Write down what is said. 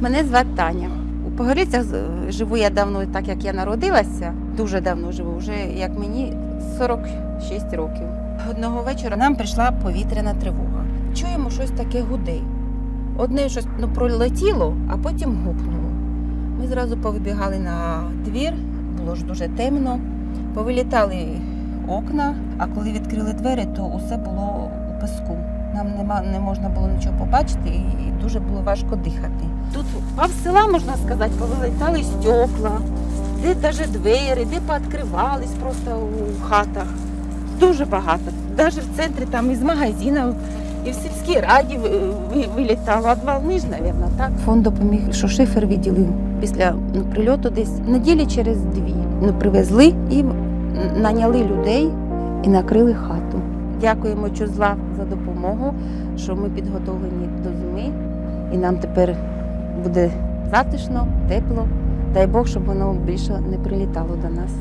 Мене звати Таня. У Погорільцях з- живу я давно, так як я народилася, дуже давно живу, вже як мені 46 років. Одного вечора нам прийшла повітряна тривога. Чуємо щось таке гуде. Одне щось ну, пролетіло, а потім гупнуло. Ми зразу повибігали на двір, було ж дуже темно. Повилітали окна, а коли відкрили двері, то усе було у песку. Нам нема, не можна було нічого побачити і дуже було важко дихати. Тут пав села, можна сказати, повилітали стекла, де навіть двері, де пооткривались просто у хатах. Дуже багато. Навіть в центрі там із магазинів, і в сільській раді ви- ви- вилітало. От волни ж, мабуть, так. Фонд допоміг, що шифер відділив після ну, прильоту десь неділі через дві. Ну, привезли і наняли людей і накрили хату. Дякуємо Чузла за допомогу, що ми підготовлені до зими, і нам тепер буде затишно, тепло. Дай Бог, щоб воно більше не прилітало до нас.